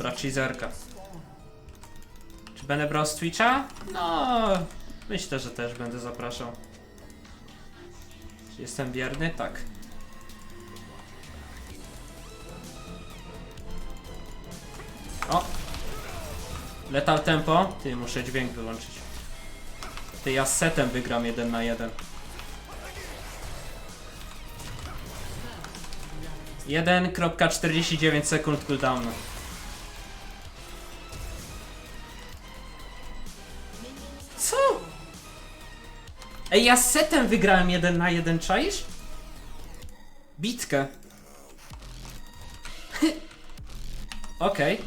Dobra, cheeserka. Czy będę brał z Twitcha? No, myślę, że też będę zapraszał. Czy jestem bierny? Tak. O! Letal tempo? Ty, muszę dźwięk wyłączyć. Ty, ja z setem wygram jeden na jeden. 1.49 sekund cooldownu. Ej, ja z setem wygrałem jeden na jeden, czaisz? Bitkę. Okej.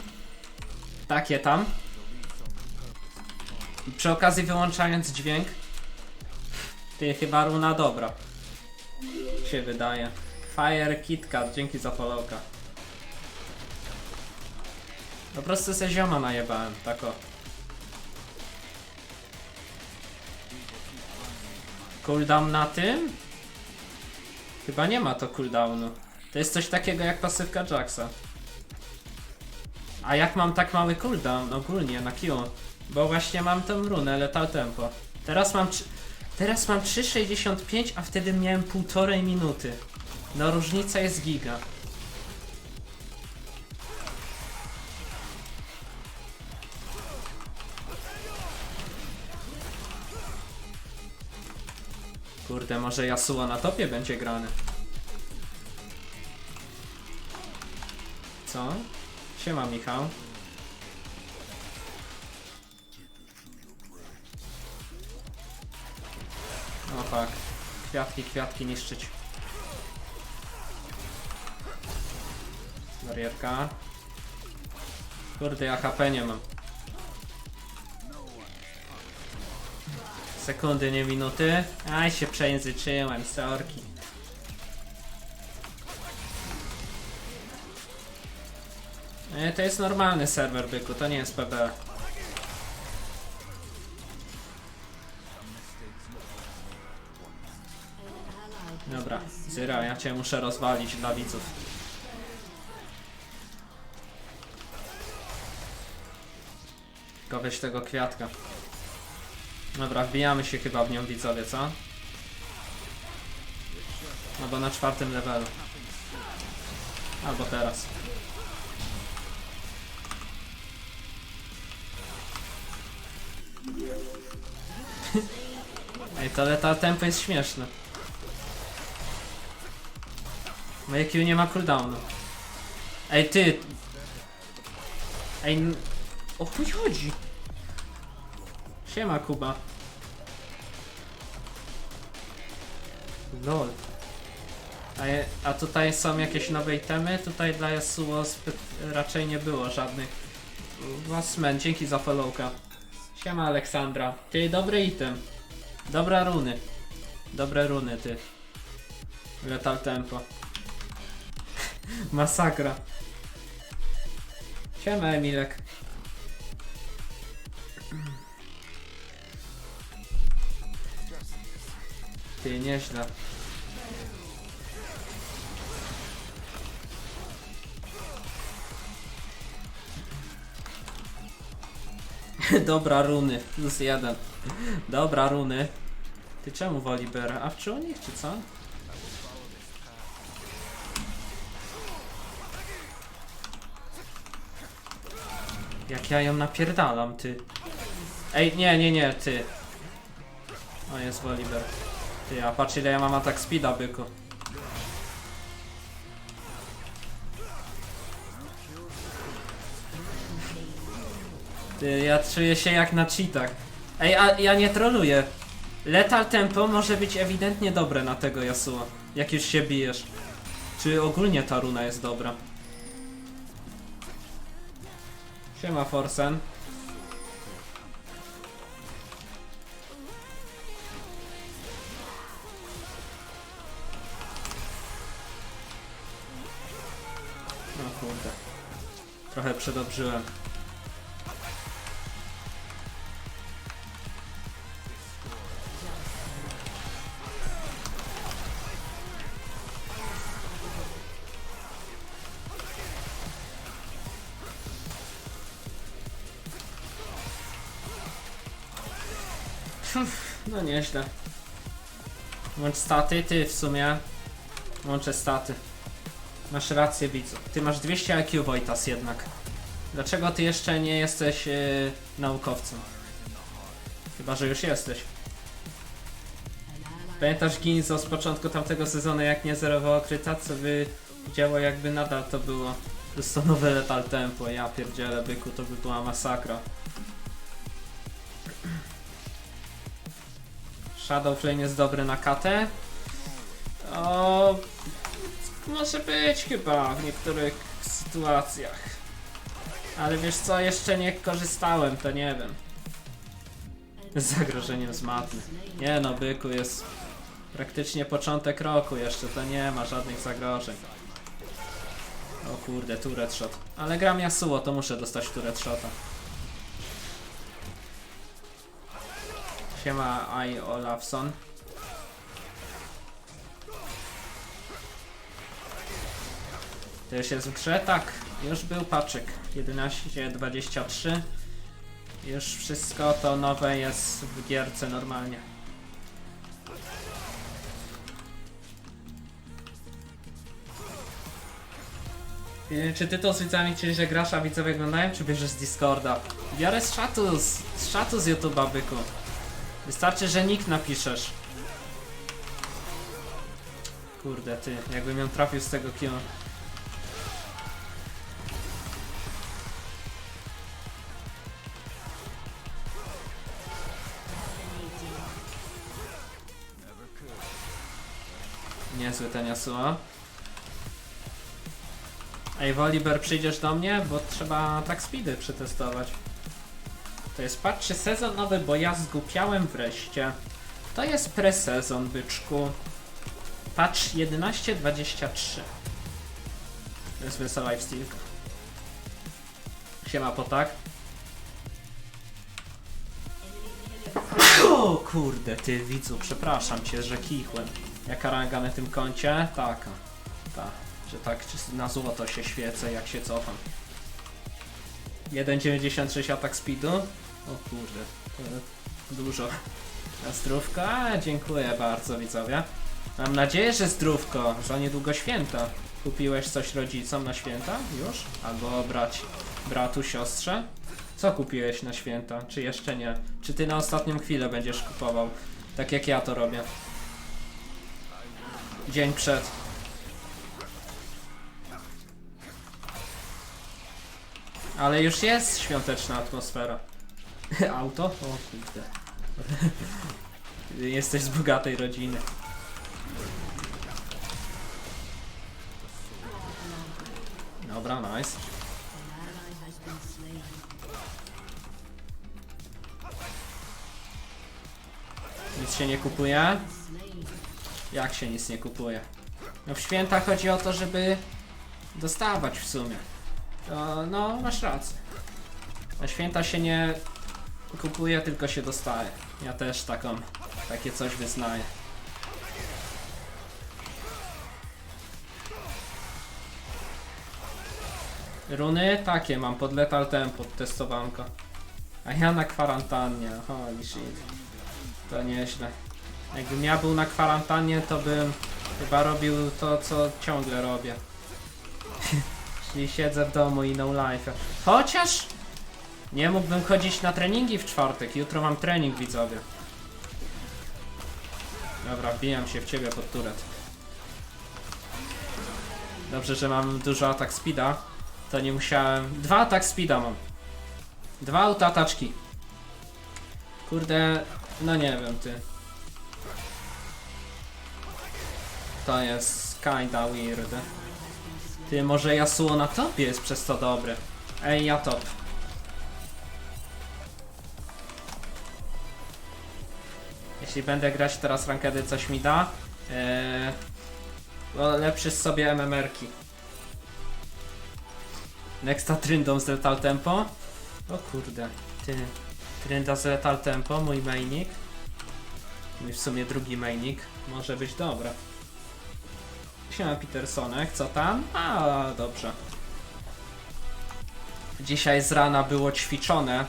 Takie tam. Przy okazji wyłączając dźwięk. Ty chyba runa dobra. Się wydaje. Fire KitKat, dzięki za followka. Po prostu se zioma najebałem, tak Cooldown na tym? Chyba nie ma to cooldownu. To jest coś takiego jak pasywka Jacksa. A jak mam tak mały cooldown ogólnie na Q? Bo właśnie mam tą runę Lethal Tempo. Teraz mam Teraz mam 3,65, a wtedy miałem półtorej minuty. No różnica jest giga. Kurde, może Yasuo na topie będzie grany. Co? Siema Michał. O tak. Kwiatki, kwiatki niszczyć. Barierka. Kurde, ja HP nie mam. Sekundy, nie minuty. Aj, się przejęzyczyłem, sorki. E, to jest normalny serwer, byku, to nie jest PB. Dobra, Zyra, ja cię muszę rozwalić dla widzów. Tylko weź tego kwiatka. Dobra, wbijamy się chyba w nią widzowie, co? Albo na czwartym levelu. Albo teraz. Ej, to leta tempo jest śmieszne. Moje Q nie ma cooldownu. Ej, ty! Ej, o chuj chodzi? Siema, Kuba. Lol. A, je, a tutaj są jakieś nowe itemy? Tutaj dla Yasuo raczej nie było żadnych. Wasman, dzięki za followka. Siema Aleksandra. Ty, dobry item. Dobra runy. Dobre runy, ty. Letal tempo. Masakra. Siema Emilek. Ty, nieźle. Dobra, runy. Plus jeden. Dobra, runy. Ty czemu woli Bera? A czy nich, czy co? Jak ja ją napierdalam, ty. Ej, nie, nie, nie, ty. O, jest Woliber. Ty, a patrz ile ja mam atak speeda, byku. Ty, ja czuję się jak na cheatach. Ej, a ja nie troluję. Lethal tempo może być ewidentnie dobre na tego Yasuo. Jak już się bijesz. Czy ogólnie ta runa jest dobra? Siema Forsen. kurde. Tak. Trochę przedobrzyłem. No nieźle. Łącz staty, ty w sumie. Łączę staty. Masz rację, widzu. Ty masz 200 IQ, Wojtas, jednak. Dlaczego ty jeszcze nie jesteś yy, naukowcem? Chyba, że już jesteś. Pamiętasz Ginzo z początku tamtego sezonu, jak nie zerowało kryta, co by działo jakby nadal to było. Plus to nowe Lethal Tempo, ja pierdzielę byku, to by była masakra. Shadow Flame jest dobry na katę. O, może być chyba w niektórych sytuacjach. Ale wiesz co, jeszcze nie korzystałem, to nie wiem. Z zagrożeniem z matmy. Nie no, byku jest praktycznie początek roku jeszcze, to nie ma żadnych zagrożeń. O kurde, turret shot. Ale gram Yasuo, to muszę dostać turret shota. Siema I Olafson. To już jest w grze? Tak, już był paczek 11.23 Już wszystko to nowe jest w gierce normalnie Yy, Czy ty to z widzami czyli że grasz, a widzowie oglądają, czy bierzesz z Discorda? Biorę z czatu, z, z czatu z YouTube'a, byku. Wystarczy, że nick napiszesz. Kurde, ty, jakbym ją trafił z tego kino. Niezły ten. Ej, Woliber, przyjdziesz do mnie? Bo trzeba tak speedy przetestować. To jest patrzy sezon nowy, bo ja zgupiałem wreszcie. To jest presezon, byczku. Patch 11.23. To jest wesoła lifestylka. Siema potak. O kurde, ty widzu, przepraszam cię, że kichłem. Jaka ranga na tym koncie? Taka. Ta. Że tak czy na złoto się świecę, jak się cofam. 1,96 atak speedu? O kurde, dużo. Na zdrówko? A, dziękuję bardzo widzowie. Mam nadzieję, że zdrówko, że niedługo święta. Kupiłeś coś rodzicom na święta? Już? Albo brać bratu, siostrze? Co kupiłeś na święta? Czy jeszcze nie? Czy ty na ostatnią chwilę będziesz kupował? Tak jak ja to robię. Dzień przed. Ale już jest świąteczna atmosfera. Auto? O kurde. Jesteś z bogatej rodziny. Dobra, nice. Nic się nie kupuje? Jak się nic nie kupuje? No w święta chodzi o to, żeby dostawać w sumie. To, no, masz rację. Na święta się nie kupuje, tylko się dostaje. Ja też taką, takie coś wyznaję. Runy? Takie mam, pod Lethal Tempo, testowanko. A ja na kwarantannie, holy shit. To nieźle. Jakbym ja był na kwarantannie, to bym chyba robił to, co ciągle robię. Czyli siedzę w domu i no life. Chociaż nie mógłbym chodzić na treningi w czwartek. Jutro mam trening widzowie. Dobra, wbijam się w ciebie pod turet. Dobrze, że mam dużo atak speeda. To nie musiałem. Dwa atak speeda mam. Dwa autoataczki. Kurde, no nie wiem ty. To jest kinda weird. Ty, może Yasuo na topie jest przez to dobry. Ej, ja top. Jeśli będę grać teraz rankedy, coś mi da. Eee, lepszy sobie MMR-ki. Nexta Tryndą z Lethal Tempo. O kurde, ty. Trynda z Lethal Tempo, mój mainik. Mój w sumie drugi mainik. Może być dobra. Siema Petersonek, co tam? A, dobrze. Dzisiaj z rana było ćwiczone.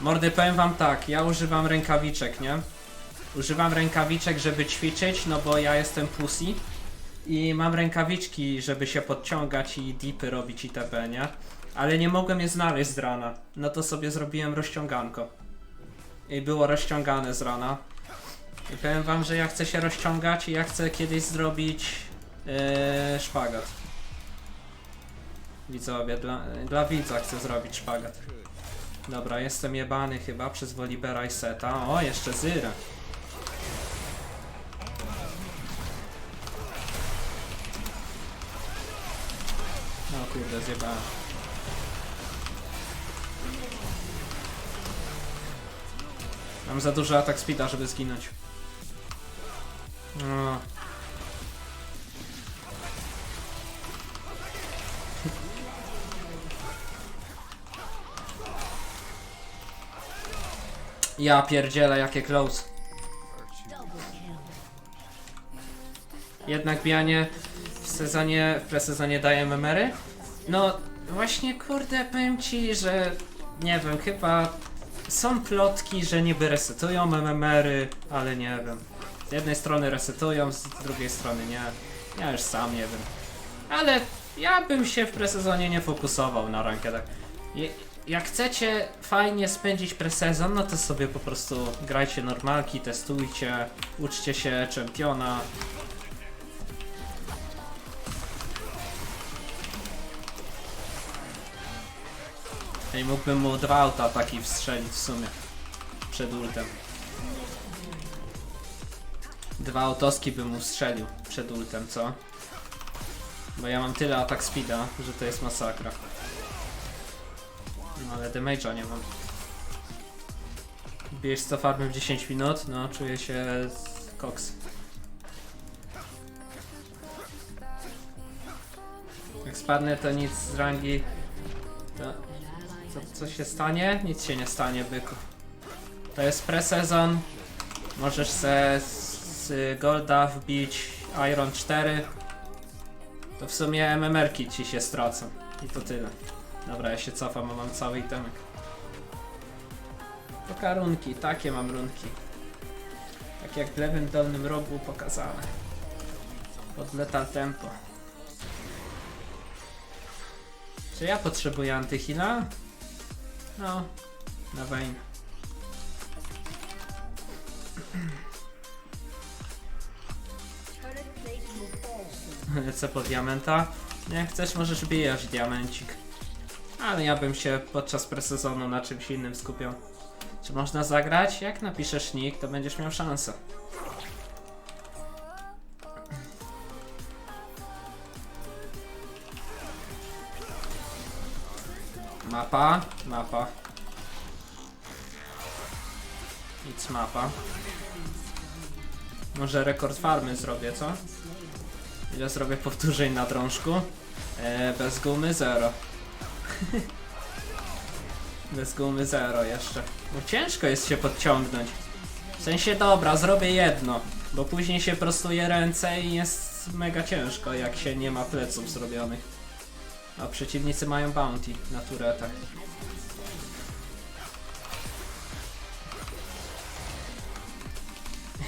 Mordy, powiem wam tak, ja używam rękawiczek, nie? Używam rękawiczek, żeby ćwiczyć, no bo ja jestem pussy. I mam rękawiczki, żeby się podciągać i dipy robić itp., nie? Ale nie mogłem je znaleźć z rana. No to sobie zrobiłem rozciąganko. I było rozciągane z rana. I powiem wam, że ja chcę się rozciągać i ja chcę kiedyś zrobić yy, szpagat. Widzowie, dla, dla widza chcę zrobić szpagat. Dobra, jestem jebany chyba przez Wolibera i Seta. O, jeszcze Zyra. No kurde, zjebałem. Mam za dużo atak speeda, żeby zginąć. No. Ja pierdzielę, jakie close. Jednak bijanie w sezonie, w presezonie daje memery? No właśnie kurde powiem ci, że nie wiem, chyba są plotki, że niby resetują MMR-y, ale nie wiem. Z jednej strony resetują, z drugiej strony nie. Ja już sam nie wiem. Ale ja bym się w presezonie nie fokusował na rankedach. Je- Jak chcecie fajnie spędzić presezon, no to sobie po prostu grajcie normalki, testujcie, uczcie się czempiona. I mógłbym mu dwa auta taki wstrzelić w sumie. Przed ultem. Dwa autoski bym mu strzelił przed ultem, co? Bo ja mam tyle atak speeda, że to jest masakra. No ale damage'a nie mam. Bijesz co farmy w 10 minut? No, czuję się koks. Jak spadnę to nic z rangi... To... Co, co się stanie? Nic się nie stanie, byku. To jest pre-sezon. Możesz se z Golda wbić Iron 4. To w sumie MMR-ki ci się stracą. I to tyle. Dobra, ja się cofam, bo mam cały itemek. Poka runki, takie mam runki. Tak jak w lewym dolnym rogu pokazane. Pod Lethal Tempo. Czy ja potrzebuję antyhila? No, na wejn. Lecę po diamenta. Jak chcesz, możesz bijać diamencik. Ale ja bym się podczas presezonu na czymś innym skupiał. Czy można zagrać? Jak napiszesz nick, to będziesz miał szansę. Mapa, mapa. Nic mapa. Może rekord farmy zrobię, co? Ile zrobię powtórzeń na drążku? E, bez gumy zero. bez gumy zero jeszcze. No ciężko jest się podciągnąć. W sensie dobra, zrobię jedno. Bo później się prostuje ręce i jest mega ciężko, jak się nie ma pleców zrobionych. A przeciwnicy mają bounty na turetach.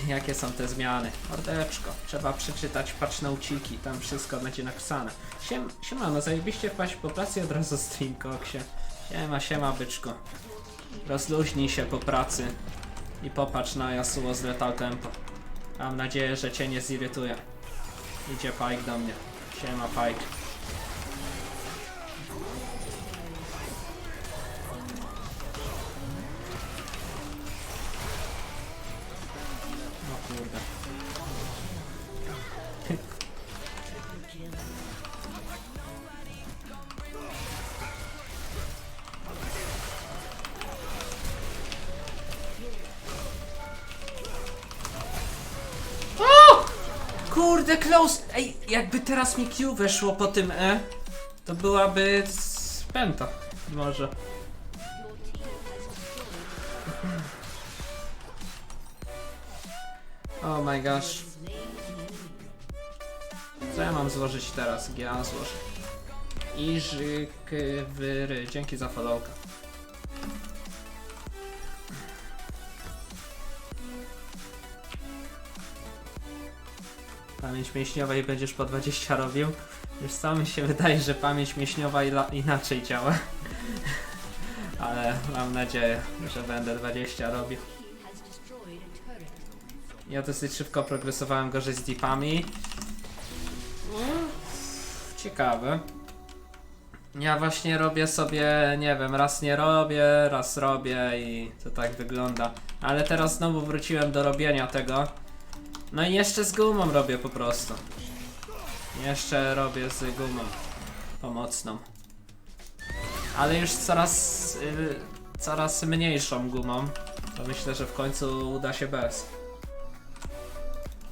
Jakie są te zmiany? Mordeczko, trzeba przeczytać patch nauciki, tam wszystko będzie napisane. Siem, no zajebiście wpaść po pracy od razu stream koksie. Siema, siema byczku. Rozluźnij się po pracy i popatrz na Yasuo z Lethal Tempo. Mam nadzieję, że cię nie zirytuje. Idzie Pike do mnie. Siema Pike. Kurde, close! Ej, jakby teraz mi Q weszło po tym E, to byłaby spęta. Może. Oh my gosh. Co ja mam złożyć teraz? GA złożę. Iżyk wyry. Dzięki za followka. Pamięć mięśniowa i będziesz po 20 robił. Już sam mi się wydaje, że pamięć mięśniowa inaczej działa. Ale mam nadzieję, że będę 20 robił. Ja dosyć szybko progresowałem gorzej z deepami. Mm, Ciekawe. Ja właśnie robię sobie, nie wiem, raz nie robię, raz robię i to tak wygląda. Ale teraz znowu wróciłem do robienia tego. No i jeszcze z gumą robię po prostu. Jeszcze robię z gumą pomocną. Ale już coraz, y, coraz mniejszą gumą. To myślę, że w końcu uda się bez.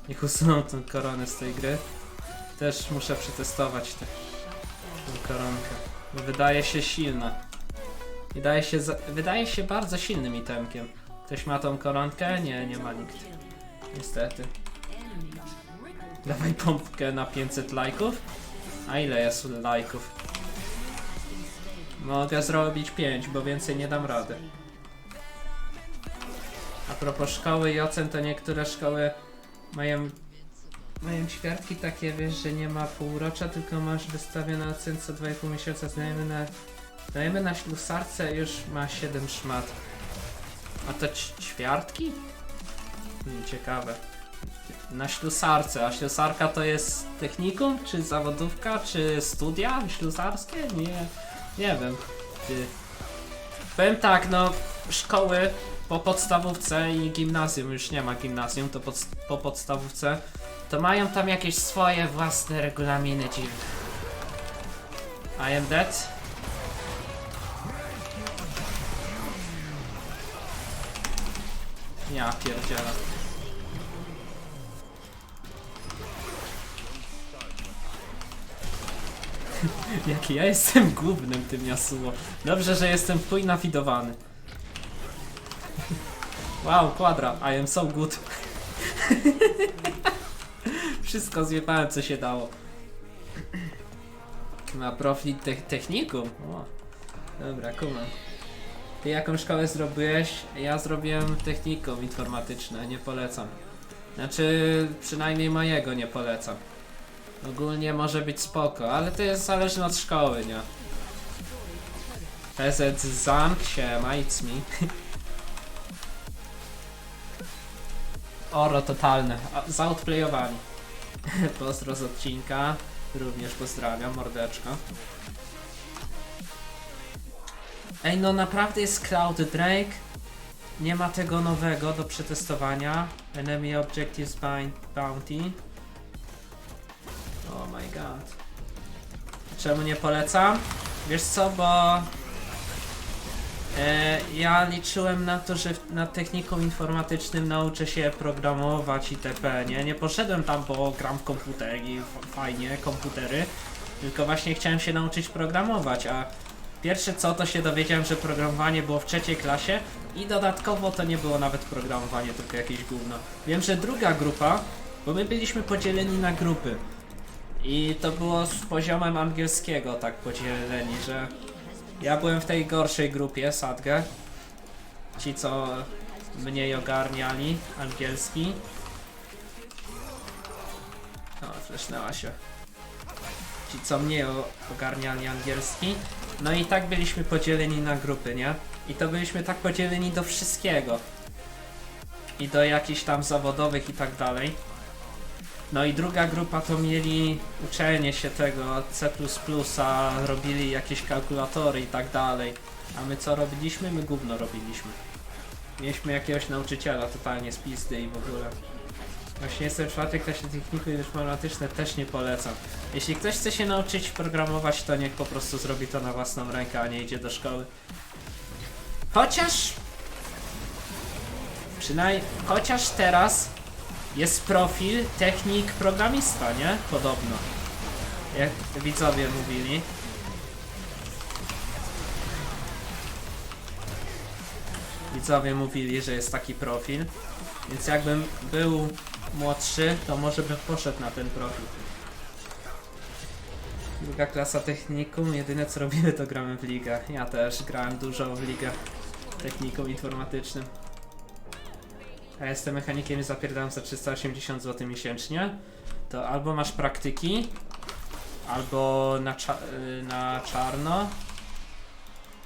Niech usuną tę koronę z tej gry. Też muszę przetestować tę koronkę. Wydaje się silna. Wydaje się, wydaje się bardzo silnym itemkiem. Ktoś ma tą koronkę? Nie, nie ma nikt. Niestety. Dawaj pompkę na 500 lajków. A ile jest lajków? Mogę zrobić 5, bo więcej nie dam rady. A propos szkoły i ocen, to niektóre szkoły mają mają ćwiartki takie, wiesz, że nie ma półrocza, tylko masz wystawione ocen co 2,5 miesiąca. Dajemy na, dajemy na ślusarce, już ma 7 szmat. A to ćwiartki? Hmm, ciekawe. Na ślusarce, a ślusarka to jest technikum, czy zawodówka, czy studia ślusarskie? Nie, nie wiem. Ty. Powiem tak, no, szkoły po podstawówce i gimnazjum, już nie ma gimnazjum, to pod, po podstawówce, to mają tam jakieś swoje własne regulaminy dziwne. I am dead. Ja pierdzielę. Jaki ja jestem głównym tym Yasuo. Dobrze, że jestem w chuj nawidowany. Wow, kwadra, I am so good. Wszystko zjebałem co się dało. Na profit te technikum. O. Dobra, kumam. Ty jaką szkołę zrobiłeś? Ja zrobiłem technikum informatyczne, nie polecam. Znaczy, przynajmniej mojego nie polecam. Ogólnie może być spoko, ale to jest zależne od szkoły, nie? PZ Zank się, it's me. Oro totalne, zaoutplayowani. Pozdro z odcinka, również pozdrawiam, mordeczko. Ej, no naprawdę jest Cloud Drake. Nie ma tego nowego do przetestowania. Enemy Objectives Bounty. Oh my god. Czemu nie polecam? Wiesz co, bo e, ja liczyłem na to, że na technikum informatycznym nauczę się programować itp. Nie, nie poszedłem tam, bo gram w komputer i fajnie, komputery. Tylko właśnie chciałem się nauczyć programować, a pierwsze co to się dowiedziałem, że programowanie było w trzeciej klasie i dodatkowo to nie było nawet programowanie, tylko jakieś gówno. Wiem, że druga grupa, bo my byliśmy podzieleni na grupy. I to było z poziomem angielskiego tak podzieleni, że ja byłem w tej gorszej grupie, Sadge. Ci co mniej ogarniali angielski. O, flesznęła się. Ci co mniej ogarniali angielski. No i tak byliśmy podzieleni na grupy, nie? I to byliśmy tak podzieleni do wszystkiego. I do jakichś tam zawodowych i tak dalej. No i druga grupa to mieli uczenie się tego C++, robili jakieś kalkulatory i tak dalej. A my co robiliśmy? My gówno robiliśmy. Mieliśmy jakiegoś nauczyciela totalnie z pizdy i w ogóle. Właśnie jestem w czwartej klasie techniku i informatyczne też nie polecam. Jeśli ktoś chce się nauczyć programować, to niech po prostu zrobi to na własną rękę, a nie idzie do szkoły. Chociaż... Przynajmniej... Chociaż teraz jest profil technik programista, nie? Podobno. Jak widzowie mówili. Widzowie mówili, że jest taki profil. Więc jakbym był młodszy, to może bym poszedł na ten profil. Druga klasa technikum, jedyne co robimy to gramy w ligę. Ja też grałem dużo w ligę technikum informatycznym. A jestem mechanikiem i zapierdalam za 380 zł miesięcznie. to albo masz praktyki, albo na, cza y, na czarno.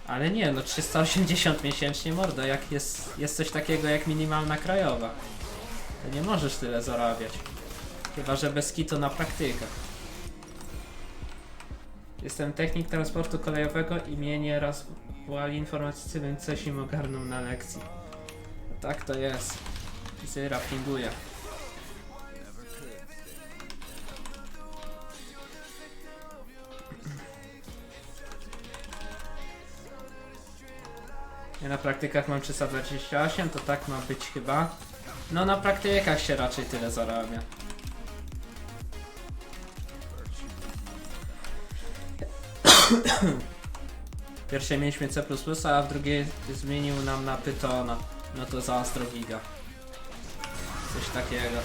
Ale nie, no 380 miesięcznie mordo, jak jest, jest coś takiego jak minimalna krajowa. To nie możesz tyle zarabiać. Chyba, że bez kitu na praktykach. Jestem technik transportu kolejowego i mnie nieraz wołali informatycy, więc coś im ogarnął na lekcji. Tak to jest. Zyra pinguje. Ja na praktykach mam 328, to tak ma być chyba. No na praktykach się raczej tyle zarabia. Pierwsze mieliśmy C++, a w drugiej zmienił nam na Pythona. No to za Astrogiga. Coś takiego.